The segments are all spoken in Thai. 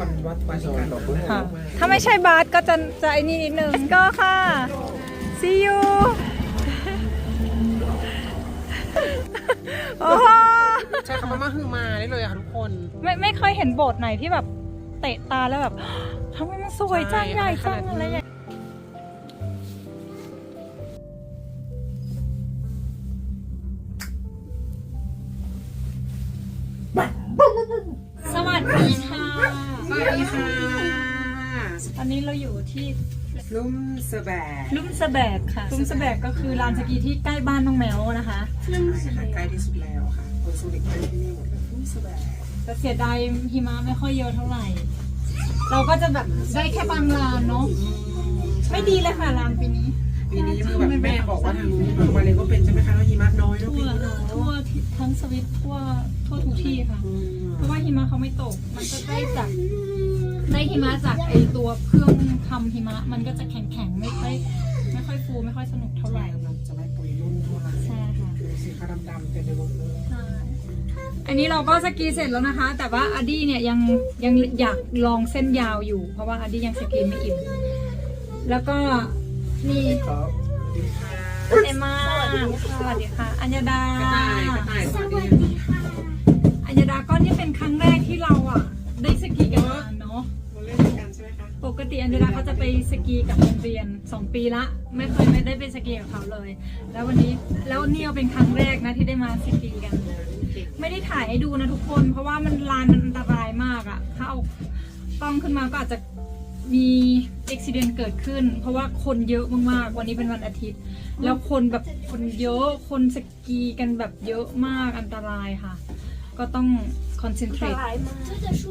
คนวัดวาติกันนะค่ะ ถ้าไม่ใช่บาสก็จะจะไอ้นี่นิดนึงก็ค่ะ see you โอ้โหใช่คำว่ามาฮือมาได้เลยค่ะทุกคนไม่ไม่เคยเห็นโบสถ์ไหนที่แบบเตะตาแล้วแบบทำไมมันสวยจังใช่ใหญ่จังขนาดนี้อะไรอย่างส ที่ลุ่มสแบกลุ่มสะแบกค่ะลุ่มสะแบกก็คือลานสกีที่ใกล้บ้านน้องแมวนะคะ ใช่ค่ะใกล้ที่สุดแล้วค่ะคนสุริกใกล้ที่นี่หมดเลยลุ่มสแบกแต่เสียดายหิมะไม่ค่อยเยอะเท่าไหร่ เราก็จะแบบได้แค่บางลานเนาะ ไม่ดีเลยค่ะลานปีนี้ปีนี้คือแบบแม่บอกว่าทางนู้นบางวันเลยก็เป็นใช่ไหมคะแล้วหิมะน้อยเนอะทั่ปีวนี้เนอะทั่วที่ทั้งสวิตทั่วทั่วทุกที่ค่ะ อืมเพราะว่าหิมะเขาไม่ตก มันก็ได้จาก ได้หิมะจากไอตัวเครื่องทำหิมะ มันก็จะแข็งแข็งๆไม่ค่อยไม่ค่อยฟูไม่ค่อยสนุกเท่าไหร่มันจะไม่ปุ๋ยรุ่นเท่าไหร่ใช่ค่ะดูสีขาวดำๆเต็มไปหมดเลยใช่อันนี้เราก็สกีเสร็จแล้วนะคะ แต่ว่าอาดี้เนี่ยยังยังอยากลองเส้นยาวอยู่ เพราะว่าอาดี้ยังสกีไม่อิ่มแล้วก็นี่ครับสวัสดีค่ะเอมมาสวัสดีค่ะ อัญญดากระต่ายกระต่ายสวัสดีค่ะ อัญญดาก็นี่เป็นครั้งแรก ติอัญญดาเขาจะไปสกีกับโรงเรียนสองปีละ ไม่เคยไม่ได้ไปสกีกับเขาเลย แล้ววันนี้แล้วเนี่ยเป็นครั้งแรกนะที่ได้มาสกีกัน ไม่ได้ถ่ายให้ดูนะทุกคน เพราะว่ามันลานมันอันตรายมากอะถ้าเอากล้องขึ้นมาก็อาจจะมีอุบิเหตุเกิดขึ้น เพราะว่าคนเยอะมากๆ วันนี้เป็นวันอาทิตย์ แล้วคนแบบคนเยอะคนสกีกันแบบเยอะมากอันตรายค่ะ ก็ต้องคอนเซนเทรต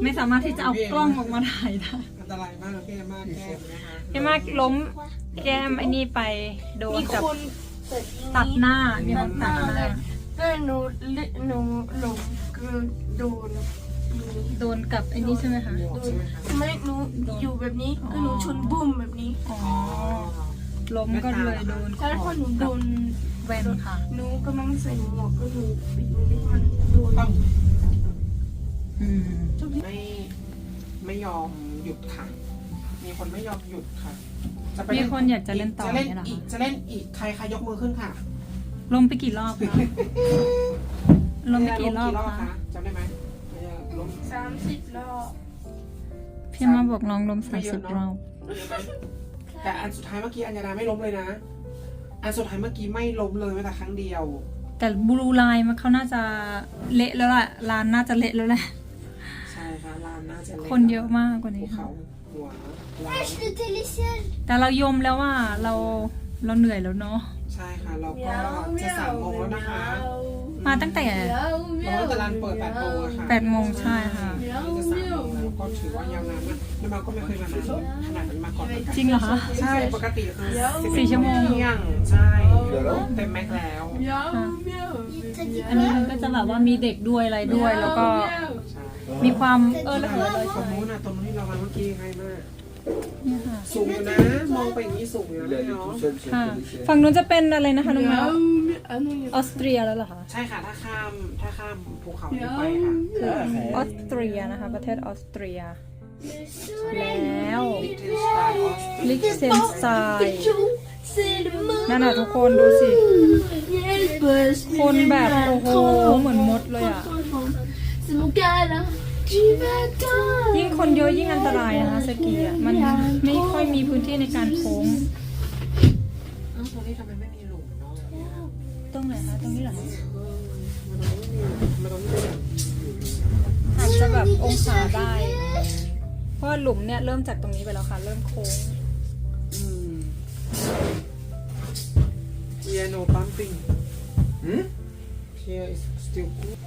ไม่สามารถที่จะเอากล้องออกมาถ่ายได้อันตรายมากนะพี่เอมมากแก้มนะคะแค่มากล้มแก้มไอ้นี่ไปโดนมีกับคนเปิดยิงตัดหน้ามีคนตัดหน้าเพื่อนหนูเล่นหนูหลงคือโดนโดนกับไอ้นี่ใช่ไหมคะหมวกใช่ไหมคะไม่หนูอยู่แบบนี้คือหนูชนบุ้มแบบนี้อ๋อล้มก็เลยโดนขแล้วพออบหนูโดนแว่นค่ะหนูกำลังใส่หมวกก็หนูปิดไม่ทันโดนต้องอืม ไม่ไม่ยอมหยุดค่ะ มีคนไม่ยอมหยุดค่ะ จะไปมีคนอยากจะเล่นต่อจะเล่นเนี่ยเหรออีก คะจะเล่นอีก ใครใครยกมือขึ้นค่ะล้มไปกี่รอบคะล้มไปกี่รอบล้มคะ จำได้ไหมไม่ได้ล้มสามสิบรอบพี่มาบอกน้องล้มสามสิบรอบเยอะไหมแต่อันสุดท้ายเมื่อกี้อัญญาดาไม่ล้มเลยนะ อันสุดท้ายเมื่อกี้ไม่ล้มเลยแม้แต่ครั้งเดียว แต่บลูไลน์มันเขาน่าจะเละแล้วแหละลานน่าจะเละแล้วแหละใช่ค่ะ ลานน่าจะล่คนเยอะมากกว่าภูนี้เขาค่ะหัวลานแต่เรายมแล้วว่าเราเราเหนื่อยแล้วเนาะใช่ค่ะ เราก็จะสามโมงแล้วนะคะมาตั้งแต่เราก็จะร้านเปิดแปดโมงอะค่ะแปดโมงใช่ค่ะเราจะสามโมงแล้วก็ถือว่ายาวนานมากแล้วเราก็ไม่เคยมานานขนาดนั้นมาก่อนเหมือนกันจริงเหรอคะ ใช่ปกติคือสี่ชั่วโมง เที่ยงใช่เต็มแม็กซ์แล้วยาวเมียวอันนี้มันก็จะแบบว่ามีเด็กด้วยอะไรด้วยแล้วก็ใช่ มีความเออระเหยเลยตรงนู้นน่ะตรงนู้นที่เรามาเมื่อกี้ไงมากเนี่ยค่ะสูงอยู่นะ มองไปอย่างนี้สูงอยู่นะ Il allait เนาะ tout seul sur ค่ะ le policier. ฝั่งนู้นจะเป็นอะไรนะคะน้องแมวอันนี้ออสเตรียแล้วเหรอคะใช่ค่ะ ถ้าข้ามถ้าข้ามภูเขานี้ไปค่ะออสเตรียนะคะ ประเทศออสเตรีย แล้วลิเทนสไตน์ออสเตรียลิกเซนไซนั่นน่ะทุกคนดูสิ คนแบบโอ้โหเหมือนมดเลยอะ C'est mon cas là. Tu vas ยิ่งคนเยอะยิ่งอันตรายนะคะสกีอะมันไม่ค่อยมีพื้นที่ในการโค้งเอ้าตรงนี้ทำไมไม่มีหลุมเนาะตรงไหนคะตรงนี้เหรอคะเออมันตรงนี้ไม่มีมันตรงนี้เป็นแบบอาจจะแบบองศาได้ เพราะว่าหลุมเนี่ยเริ่มจากตรงนี้ไปแล้วค่ะ เริ่มโค้งอืม Yeah no bumping Hmm Here is still good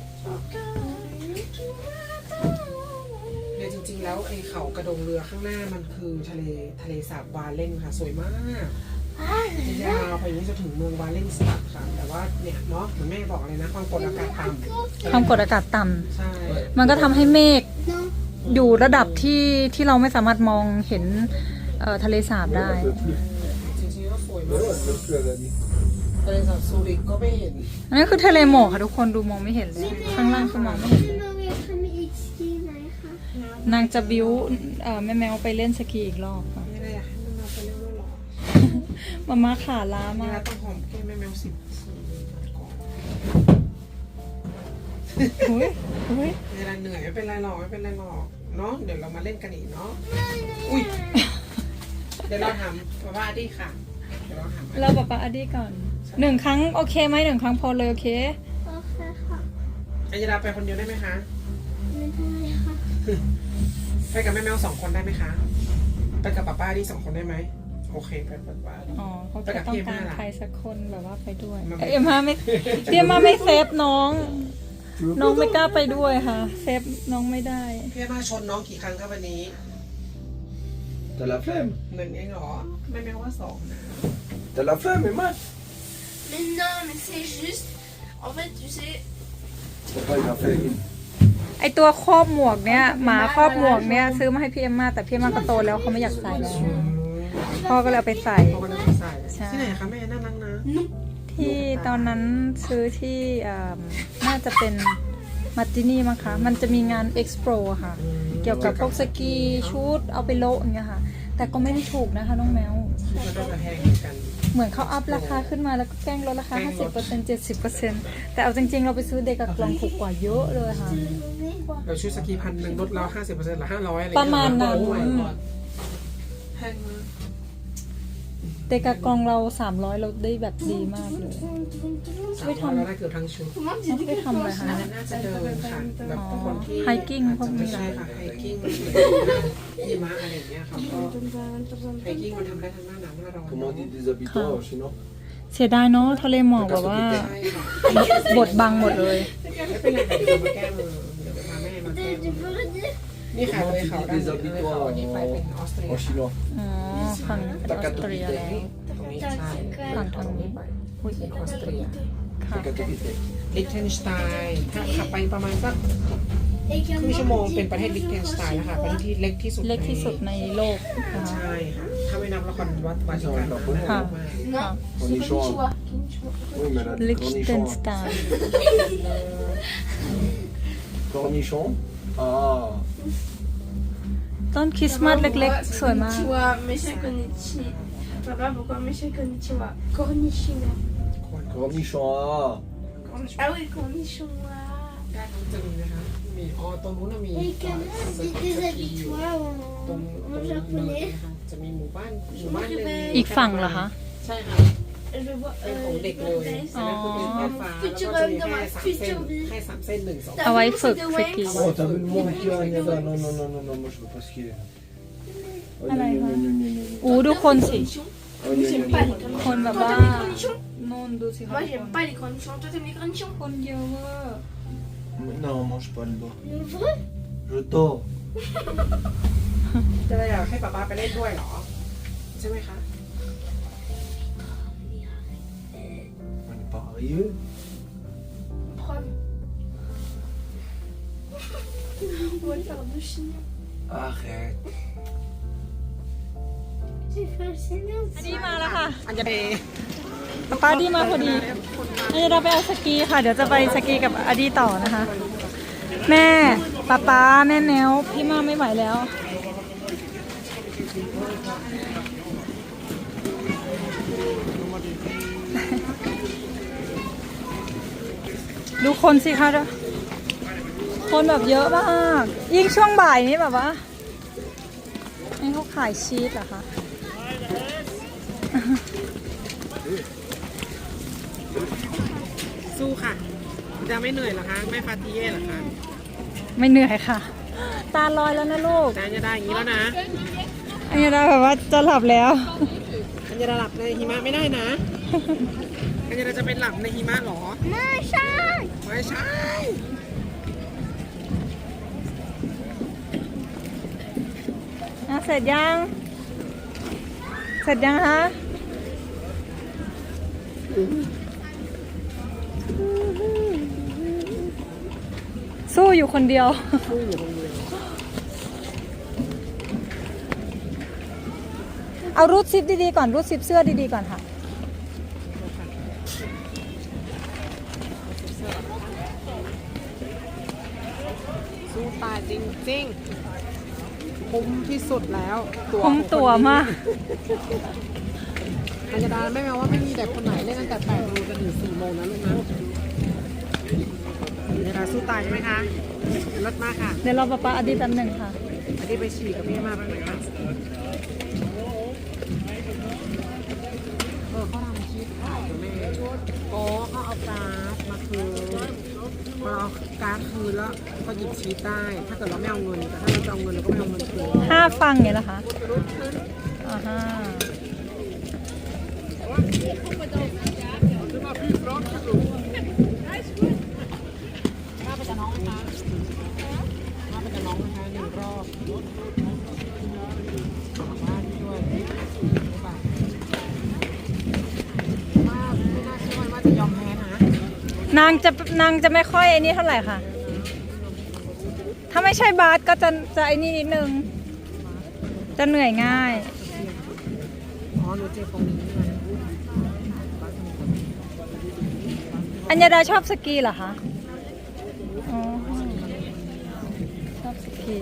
เนี่ยจริงๆ แล้วไอ้เขากระดงเรือข้างหน้ามันคือทะเลทะเลสาบวาเล่นค่ะ สวยมากจะยาวไปอย่างนี้จะถึงเมืองวาเลนสตัดค่ะแต่ว่าเนี่ยเนาะเหมือนแม่บอกเลยนะความกดอากาศต่ำความกดอากาศต่ำใช่มันก็ทำให้เมฆอยู่ระดับที่ที่เราไม่สามารถมองเห็นเอ่อทะเลสาบได้ จริงๆก็สวยมาก Non, elle peut plus, elle a dit. ทะเลสาบซูริกก็ไม่เห็น อันนี้คือทะเลหมอกค่ะทุกคนดูมองไม่เห็นเลยข้างล่างคือมองไม่เห็นเลยมนางจะบิ้วเอ่อแม่แมวไปเล่นสกีอีกรอบค่ะไม่ได้อยากให้แม่แมวไปเล่นด้วยหรอมาม่าขาล้ามากต้องหอมแก้มแม่แมวสิบทีก่อนอุ้ยอุ้ยเวลาเหนื่อยไม่เป็นไรหรอกไม่เป็นไรหรอกเนาะเดี๋ยวเรามาเล่นกันอีกเนาะอุ้ยเดี๋ยวเราทำมาว่าดิค่ะเดี๋ยวเราทำเราป๊าป๊าอดีก่อน หนึ่งครั้งโอเคไหมหนึ่งครั้งพอเลยโอเค โอเคค่ะอัญญาดาไปคนเดียวได้ไหมคะ ไม่ได้ค่ะไปกับแม่แมวสองคนได้ไหมคะ ไปกับป้าป้าดิสองคนได้ไหม โอเคไปกับป้าป้าอ๋อเขาไปจะกับต้องพี่เอ็มการห้าล่ะใครสักคนแบบว่าไปด้วยมันเอ้ยเอ็มห้าไม่พี่เอ็มห้าไม่เซฟน้อง Tu veux น้องไม่กล้าไปด้วยค่ะ เซฟน้องไม่ได้ พี่มาชนน้องกี่ครั้งครับวันนี้ T'as la flemme หนึ่งเองเหรอแม่แมวว่าสองนะ T'as la flemme, Emma Mais non, mais c'est juste. En fait, tu sais. Papa, il a fait une. ไอตัวครอบหมวกเนี้ยหมาครอบหมวกเนี้ยซื้อมาให้พี่เอ็มมาแต่พี่เอ็มมาก็โตแล้วเขาไม่อยากใส่แล้วพ่อก็เลยเอาไปใส่ เขาก็เลยไม่ใส่ใช่ ที่ไหนคะแม่น่ารักนะที่ตอนนั้นซื้อที่เอิ่มน่าจะเป็นมาตินี่มั้งคะมันจะมีงานเอ็กซ์โปค่ะ เกี่ยวกับพวกสกีชุดเอาไปโละอย่างเงี้ยค่ะ แต่ก็ไม่ได้ถูกนะคะน้องแมว มันก็จะแพงเหมือนกัน เหมือนเขาอัพราคาขึ้นมาแล้วก็แกล้งลดราคาแกล้งลด50% 70%แต่เอาจริงๆ เราไปซื้อเด็กกับกล่องถูกกว่าเยอะเลยค่ะ เราชุดสกีพันหนึ่งลดเราห้าสิบเปอร์เซ็นต์หรือห้าร้อยอะไรประมาณนั้นโอ้ยแพงมาก เด็กกับกล่องเรา 300 เราได้แบบดีมากเลยสามร้อยเราได้เกือบทั้งชุด Comment เราไปทำอะไรคะเนี่ยน่าจะเดินค่ะแบบคนที่ไฮกิ้งพวกนี้อาจจะไม่เหรอใช่ค่ะไฮกิ้งหิมะอะไรอย่างเงี้ยเขาก็ไฮกิ้งมันทำได้ทั้งหน้าหนาวหน้าร้อน Comment on dit des habitants en chinois เสียดายเนาะทะเลหมอกแบบว่า ใช่ค่ะบดบังหมดเลย ไม่เป็นไรค่ะเดี๋ยวมาแก้มือเดี๋ยวพาแม่มาแก้ Tu มือ peux redire นี่ค่ะ Comment เลย tu เขา dis ด้าน des นี้เลยเขา habitants อันนี้ไปเป็นออสเตรีย en, en chinois อ๋อฝั่งเป็นออสเตรียแล้วตรงนี้ใช่ฝั่งทางนี้อุ้ยเป็นออสเตรียค่ะ Katowice ลิเทนสไตน์ถ้าขับไปประมาณสัก Et ครึ่งชั่วโมงเป็นประเทศลิเทนสไตน์นะคะประเทศที่เล็กที่สุดเล็กที่สุดในโลกนะคะใช่ค่ะถ้าไม่นับละครวัดวาติกันนะค่ะ Non, c'est Cornichon. Konnichiwa. Konnichiwa. Oui, mais elle a dit ลิก cornichon. เทนสไตน์ Cornichon Ah ต้นคริสต์มาสเล็กๆ สวยมาก Konnichiwa, Monsieur Konnichi. Papa, pourquoi Monsieur Konnichiwa Cornichiwa. Cornichon, ah Cornichon. Ah oui, Cornichon. ah. ด้านนู้นจะมีนะคะมีอ๋อตรงนู้นนะมี Et que là, c'est des habits, toi, ตรง en, ตรง en เนิน japonais. นะคะจะมีหมู่บ้านหมู่บ้านหนึงอีกฝั่งเหรอคะใช่ค่ะ Je vois. เป็นของ Euh, เด็กเลย Bangladesh. อันนั้นคือเป็นแค่ฟ้าแล้วก็จะมีแค่สามเส้นให้สามเส้นหนึ่งสอง เอาไว้ฝึกสกี Oh, t'as vu le monde qu'il y a, Agnada Non, non, non, non, non, moi je veux pas skier. Oh, Ah, là, gna, gna, là. gna, gna, gna, gna. อู้ดูคนสิ Cornichons. Oh, gna, J'aime gna, pas gna. les cornichons. คนแบบ Toi, ว่า t'aimes les cornichons นู่นดูสิคะ Moi, j'aime pas les cornichons. Toi, t'aimes les cornichons คนเยอะเวอร์ Non, mange pas le dos. Le vrai Je dors. จะได้อยากให้ป๊าป๊าไปเล่นด้วยเหรอ ใช่ไหมคะ fait le seigneur. อันนี้มาแล้วค่ะอันจะไปป๊าป้าดีมาพอดีอันนี้เราไปเอาสกีค่ะ เดี๋ยวจะไปสกีกับอดีต่อนะคะ แม่ป๊าป๊าแม่แมวพี่มาไม่ไหวแล้ว ดูคนสิคะคนแบบเยอะมาก ยิ่งช่วงบ่ายนี้แบบว่านี่เขาขายชีสเหรอคะสู้ค่ะ จะไม่เหนื่อยเหรอคะไม่ฟาติเย่เหรอคะไม่เหนื่อยค่ะ ตาลอยแล้วนะลูกแต่อันจะได้อย่างนี้แล้วนะอันนี้ได้แบบว่าจะหลับแล้วอันจะหลับในหิมะไม่ได้นะ อันจะจะเป็นหลับในหิมะเหรอ Non, chat ไม่ใช่ อะเสร็จยัง เสร็จยังคะสู้อยู่คนเดียว เอารูดซิปดีๆก่อน รูดซิปเสื้อดีๆก่อนค่ะ สู้ ตายจริงคุ้มที่สุดแล้วตัวคุ้มตัวมากอัญญาดาไม่แม้ว่าไม่มีเด็กคนไหนเล่นตั้งแต่แปดโมงจนถึงสี่โมงนะลูกนะอัญญาดาสู้ตายใช่ไหมคะรถมากค่ะ เดี๋ยวเราปะปะอดีตแป๊บหนึ่งค่ะอันนี้ไปฉี่กับพี่มาบ้างไหมคะเออเขาทำชีสขายเหรอแม่โอ้เขาเอาการ์ดมาคืนพอเราเอาการ์ดคื นแล้วก็หยิบชีสได้ ถ้าเกิดเราไม่เอาเงินแต่ถ้าเราจะเอาเงินเราก็ไม่เอาเงินคืนห้าฟังไงล่ะคะอ่าฮะถ้าไปกับน้องนะคะถ้าไปกับน้องนะคะหนึ่งรอบบ้านด้วยบ๊ายบายว่าไม่น่าเชื่อว่าจะยอมแพ้นะ นางจะนางจะไม่ค่อยไอ้นี่เท่าไหร่ค่ะถ้า ไม่ใช่บาสก็จะจะไอ้นี่นิดนึง จะเหนื่อยง่าย อ๋อหนูเจ็บตรงนี้อัญญาดาชอบสกีเหรอคะอ๋อชอบสกี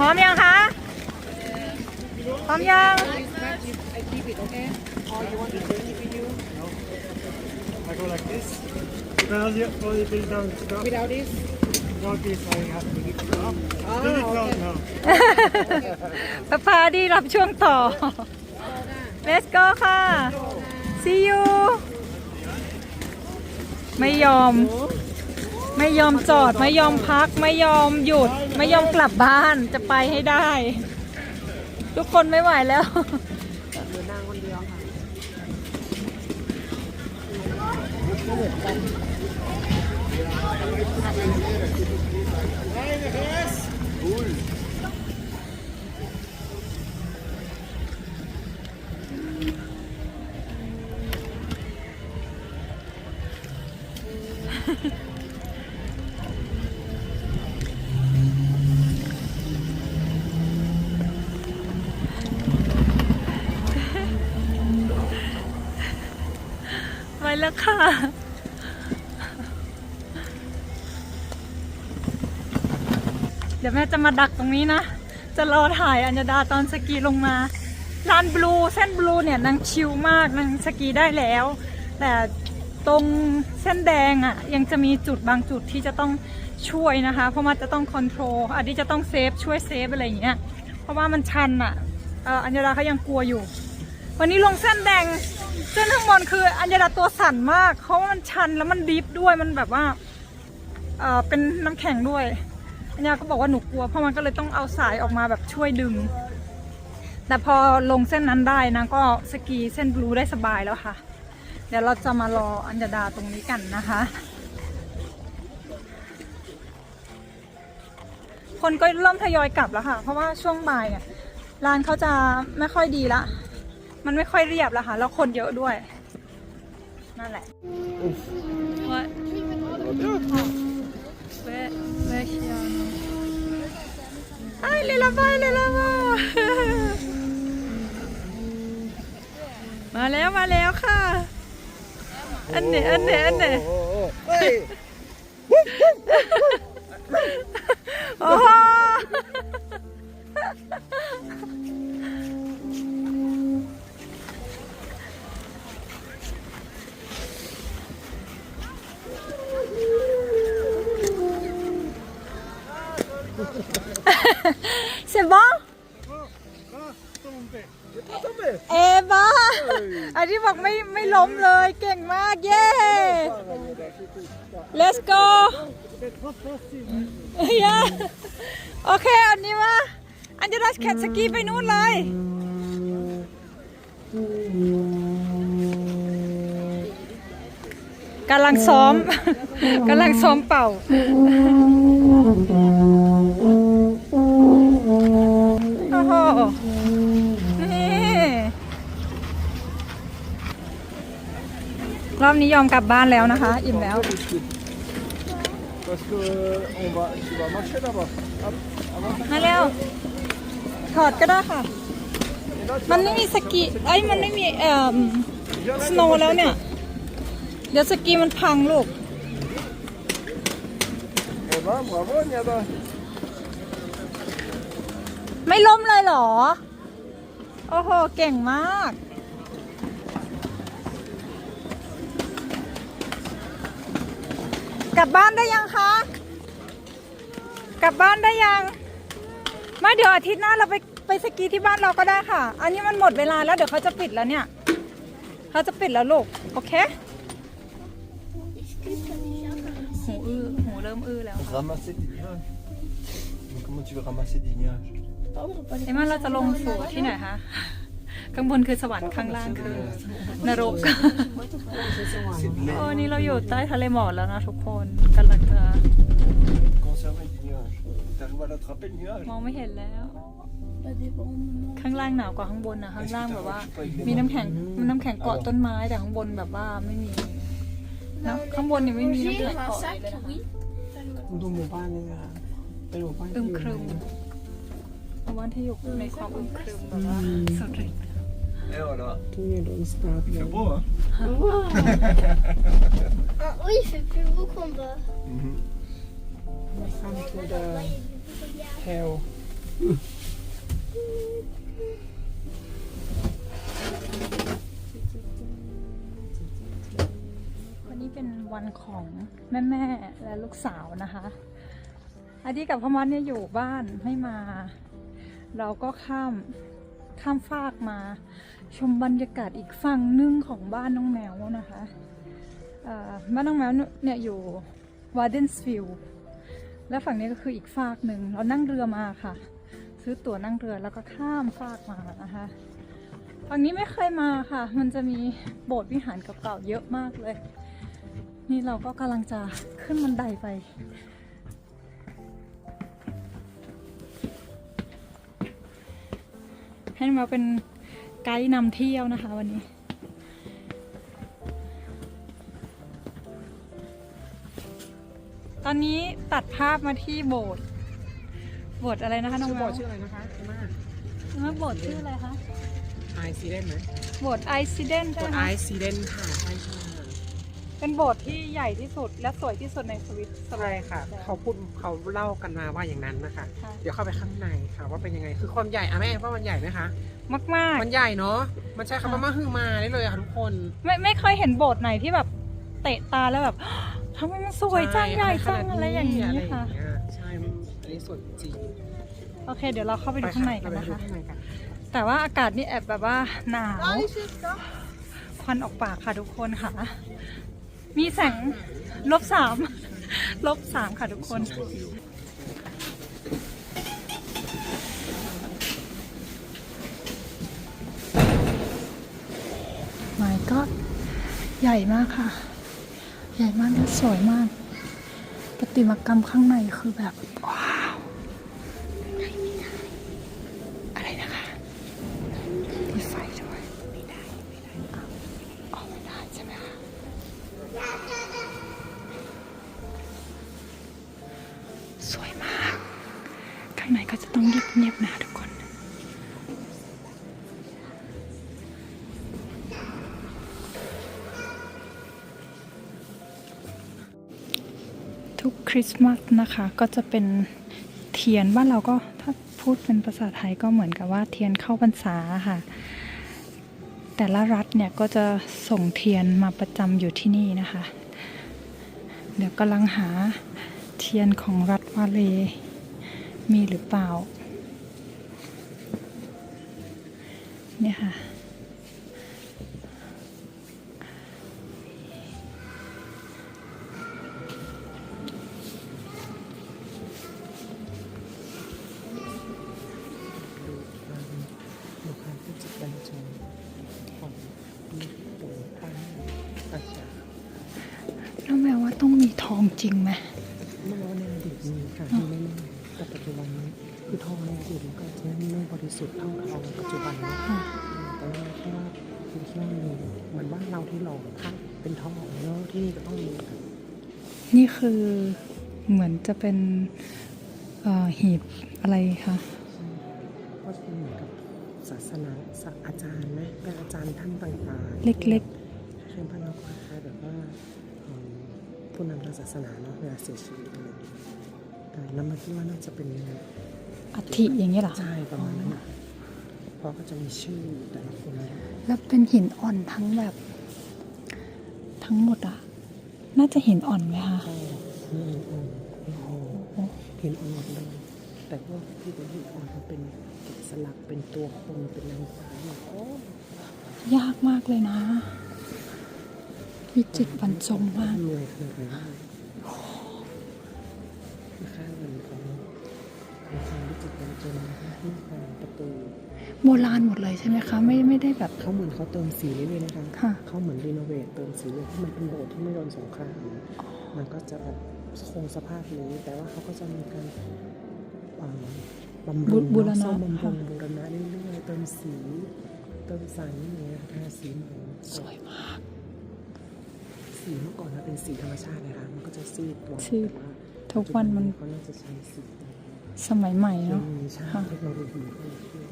พร้อมยังคะ พร้อมยัง I keep it okay or you want to change it for you I go like this. Now the only thing down stop. without this Not this, I have to lift it up. Ah, Lift it up okay. now. ปะพาดีรับช่วงต่อ Let's go ค่ะ See you ไม่ยอม ไม่ยอมจอดไม่ยอมพัก ไม่ยอมหยุด ไม่ยอมกลับบ้านจะไปให้ได้ ทุกคนไม่ไหวแล้วหรือนางคนเดียวค่ะ แล้วค่ะ เดี๋ยวแม่จะมาดักตรงนี้นะ จะรอถ่ายอัญญาดาตอนสกีลงมาลานบลูเส้นบลูเนี่ยนางชิลมากนางสกีได้แล้ว แต่ตรงเส้นแดงอะ่ะยังจะมีจุดบางจุดที่จะต้องช่วยนะคะ เพราะมันจะต้องคอนโทรลอันนี้จะต้องเซฟช่วยเซฟอะไรอย่างเงี้ยเพราะว่ามันชันอะ่ะอัญญาดาเขายังกลัวอยู่ วันนี้ลงเส้นแดง เส้นข้างบนคืออัญญาดาตัวสั่นมากเพราะว่ามันชันแล้วมันดิฟด้วยมันแบบว่าเออเป็นน้ำแข็งด้วย อัญญาก็บอกว่าหนูกลัว เพราะมันก็เลยต้องเอาสายออกมาแบบช่วยดึง แต่พอลงเส้นนั้นได้นะก็สกีเส้นบลูได้สบายแล้วค่ะ เดี๋ยวเราจะมารออัญญาดาตรงนี้กันนะคะ คนก็เริ่มทยอยกลับแล้วค่ะ เพราะว่าช่วงบ่ายเนี่ยร้านเขาจะไม่ค่อยดีละ มันไม่ค่อยเรียบแล้วค่ะ แล้วคนเยอะด้วย นั่นแหละ What? Where, where she on? ไอ้เลลาบายเลลาบามาแล้วมาแล้วค่ะ อันเนี้ยอันเนี้ยอันเนี้ย Oh, oh, oh. Hey! โอ้โห ซ้อมกำลังซ้อมเป่า โอ้โห นี่ รอบนี้ยอมกลับบ้านแล้วนะคะ อิ่มแล้ว มาเร็วถอดก็ได้ค่ะ มันไม่มีสกีไอ้ย มันไม่มีเอ่อสโนว์แล้วเนี่ย เดี๋ยวสกีมันพังลูก Eh ben, bravo, Niada. ไม่ล้มเลยเหรอ โอ้โห เก่งมาก กลับบ้านได้ยังคะ กลับบ้านได้ยังมาเดี๋ยวอาทิตย์หน้าเราไปไปสกีที่บ้านเราก็ได้ค่ะ อันนี้มันหมดเวลาแล้วเดี๋ยวเขาจะปิดแล้วเนี่ย เขาจะปิดแล้วลูก โอเค ริ่มอื้อแล้ว Ramasser des nuages. Mais comment tu veux ramasser des nuages เอ็มว่าเราจะลงสู่ที่ไหนคะข้างบนคือสวรรค์ข้างล่างคือนรก C'est de โอ้ l'air. นี่เราอยู่ใต้ทะเลหมอกแล้วนะทุกคนกำลังจะ Conserver des nuages. T'arrives à l'attraper le nuage มองไม่เห็นแล้ว Ça dépend du moment. ข้างล่างหนาวกว่าข้างบนนะข้างล่างแบบว่า มีน้ำแข็งมีน้ำแข็งเกาะต้นไม้แต่ข้างบนแบบว่าไม่มีนะข้างบนเนี่ยไม่มีน้ำ J'ai แข็ง un เกาะ sac, เลยนะคะ oui. ดูหมู่บ้านนี่นะคะเป็นหมู่บ้านอึที่มอยู่ครึมเพราะว่าที่อยู่ในความอึมครึมแบบว่าสุดฤทธิ์ Et voilà. ที่นี่โดนสตาร์ทเลย C'est beau, hein Ah oui, il fait plus beau qu'en bas. Mhm. Welcome to the hell นนี้เป็นวันของแม่แม่และลูกสาวนะคะอาดีกับพ่อมัดเนี่ยอยู่บ้านไม่มา เราก็ข้ามข้ามฟากมา ชมบรรยากาศอีกฝั่งหนึ่งของบ้านน้องแมวนะคะอ่อบ้านน้องแมวเนี่ยอยู่วาเดนส์ฟิลด์และฝั่งนี้ก็คืออีกฝากหนึ่งเรานั่งเรือมาค่ะ ซื้อตั๋วนั่งเรือแล้วก็ข้ามฟากมานะคะฝั่งนี้ไม่เคยมาค่ะ มันจะมีโบสถ์วิหารเก่าๆเยอะมากเลย นี่เราก็กำลังจะขึ้นบันไดไป ให้มาเป็นไกด์นำเที่ยวนะคะวันนี้ ตอนนี้ตัดภาพมาที่โบสถ์ โบสถ์อะไรนะคะน้องชื่อแมบอวร์ดชื่ออะไรนะคะเอ็มมาน้องแมวโบสถ์ชื่ออะไรคะไอซีเดนไหมโบสถ์ไอซิเดนบใช่อร์ดไหมไอคะซีเดนค่ะใช่ค่ะ เป็นโบสถ์ที่ใหญ่ที่สุดและสวยที่สุดในสวิตเซอร์แลใช่นด์ ค่ะ เขาพูดเขาเล่ากันมาว่าอย่างนั้นนะคะ ค่ะ เดี๋ยวเข้าไปข้างในค่ะ ว่าเป็นยังไงคือความใหญ่อะแม่ว่ามันใหญ่ไหมคะ มากมากๆมันใหญ่เนาะมันใช้คำว่ามาฮือมาได้เลยอะค่ะทุกคนไม่ไม่เคยเห็นโบสถ์ไหนที่แบบเตะตาแล้วแบบ ทำไมมันสวยจังใหญ่จังอะไรอย่างนี้อะไรค่ะอย่างเงี้ยใช่อันนี้สวยจริงโอเค เดี๋ยวเราเข้าไปดูข้างในกันนะคะไปดูข้างในกันแต่ว่าอากาศนี่แอบแบบว่าหนาวควันออกปากค่ะทุกคนค่ะ มีแสงลบสามลบสามค่ะทุกคน หมายก็ใหญ่มากค่ะ ใหญ่มากและสวยมาก ประติมากรรมข้างในคือแบบว้า ริสต์มาสนะคะ ก็จะเป็นเทียนบ้านเราก็ถ้าพูดเป็นภาษาไทยก็เหมือนกับว่าเทียนเข้าพรรษาค่ะ แต่ละรัฐเนี่ยก็จะส่งเทียนมาประจำอยู่ที่นี่นะคะ เดี๋ยวกำลังหาเทียนของรัฐวาเลมีหรือเปล่า เนี่ยค่ะ ไม่บริสุทธิ์เท่าทองปัจจุบันเนาะค่ะแต่ว่าแค่ว่าคือแค่ว่ามีเหมือนบ้านเราที่หล่อพระเป็นทองเนาะที่นี่ก็ต้องมีค่ะนี่คือเหมือนจะเป็นเอ่อหีบอะไรคะก็จะเป็นเหมือนกับศาสนาอาจารย์ไหมเป็นอาจารย์ท่านต่างๆเล็กๆคือพระนครคล้ายๆแบบว่าเอิ่มผู้นำทางศาสนาเนาะเวลาเสียชีวิตอะไรอย่างเงี้ยแต่แล้วมันคิดว่าน่าจะเป็นๆ อัฐิอย่างนี้เหรอใช่ประมาณนั้นนะเพราะก็จะมีชื่อแต่ละคนนะแล้วเป็นหินอ่อนทั้งแบบ ทั้งหมดอะน่าจะหินอ่อนไหมคะก็มีหินอ่อนหินอ่อนหินอ่อนหมดเลยแต่พวกที่เป็นหินอ่อนมันเป็นแกะสลักเป็นตัวคนเป็นนางฟ้าเนี่ยโอ้ยากมากเลยนะ วิจิตรบรรจงมากรวยขนาดไหนนะคะเงินของ โบราณหมดเลยใช่ไหมคะ ไม่ไม่ได้แบบเขาเหมือนเขาเติมสีเลยนะคะค่ะเขาเหมือนรีโนเวทเติมสีเลยที่มันเป็นโบสถ์ที่ไม่โดนสงครามมันก็จะแบบคงสภาพนี้ แต่ว่าเขาก็จะมีการเอ่อบำรุงบูรณะซ่อมบำรุค่ะงบูรณะเรื่อยๆเติมสี เติมสันอย่างเงี้ยทาสีใหม่สวยมาก สีเมื่อก่อนมันเป็นสีธรรมชาตินะคะมันก็จะซีดลงซีดแต่ว่าทุกวันมันเขาน่าจะใช้สี สมัยใหม่เนาะมีชาค่ะเทคโนโลยีเข้ามาช่วย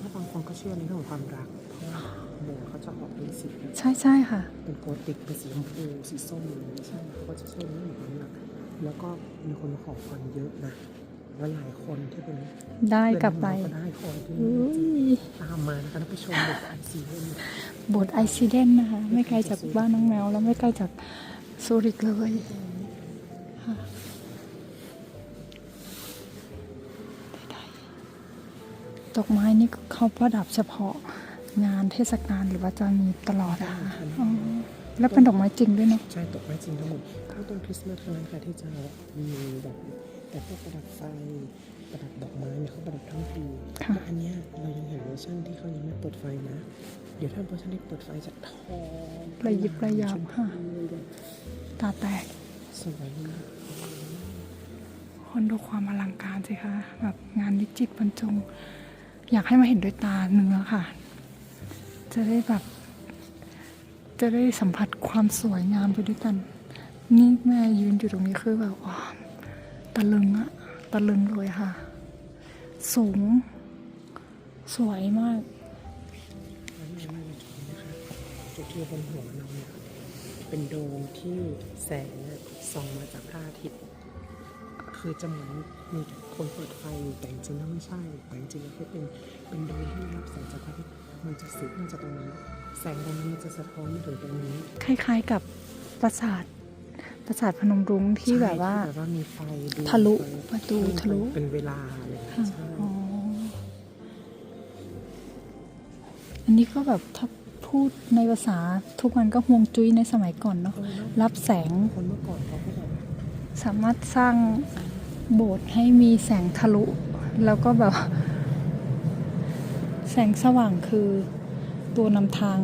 ถ้าบางคนก็เชื่อในเรื่องของความรักเพราะว่าโบสถ์เขาจะออกเป็นสีใช่ใช่ค่ะ เป็นโกติกเป็นสีชมพูสีส้มอะไรอย่างเงี้ยใช่เขาก็จะเชื่อในเรื่องของความรักแล้วก็มีคนมาขอพรเยอะนะแล้วหลายคนที่เป็นได้กลับไปเพื่อนของเราก็ได้คนที่อุ้ยตามมานะคะท่านผู้ชมเด็กไอซีเอ็มโบสถ์ไอซิเดนนะคะ ไม่ไกลจากบ้านน้องแมว แล้วไม่ไกลจากซูริกเลยค่ะ ดอกไม้นี่เขาประดับเฉพาะงานเทศกาลหรือว่าจะมีตลอดอะคะอ๋อแล้วเป็นดอกไม้จริงด้วยเนาะใช่ตกไม้จริงทั้งหมดถ้าต้นคริสต์มาสเท่านั้นค่ะที่จะมีแบบแต่พวกประดับไฟประดับดอกไม้เนี่ยเขาประดับทั้งปีค่ะและอันเนี้ยเรายังเห็นเวอร์ชันที่เขายังไม่เปิดไฟนะ เดี๋ยวถ้าเวอร์ชันที่เปิดไฟจะทองระยิบระยับชมพูค่ะแบบตาแตกสวยมากคนดูความอลังการสิคะแบบงานวิจิตรบรรจง อยากให้มาเห็นด้วยตาเนื้อค่ะ จะได้แบบ จะได้สัมผัสความสวยงามไปด้วยกัน นี่แม่ยืนอยู่ตรงนี้คือแบบว้าวตะลึงอะตะลึงเลยค่ะ สูง สวยมากแล้วแม่แม่จะชมนะคะจุดที่บนหัวเราเนี่ยเป็นโดมที่แสงส่องมาจากพระอาทิตย์คือจะเหมือนมี คนเปิดไฟอยู่แต่จริงๆแล้วไม่ใช่แต่จริงๆแล้วคือเป็นเป็นโดมที่รับแสงจากพระอาทิตย์มันจะสิมันจะตรงนี้ แสงตรงนี้มันจะสะท้อนมาถึงตรงนี้คล้ายๆกับปราสาทปราสาทพนมรุ้งที่แบบว่าใช่ที่แบบว่ามีไฟดูทะลุไฟประตูทะลุ เป็นเวลาอะไรอย่างเงี้ค่ะยใช่อ๋ออันนี้ก็แบบถ้าพูดในภาษาทุกวันก็ห่วงจุ้ยในสมัยก่อนเนาะเออเนอะรับแสงคนเมื่อก่อนเขาก็แบบสามารถสร้าง โบสถ์ให้มีแสงทะลุ แล้วก็แบบ แสงสว่างคือตัวนำทาง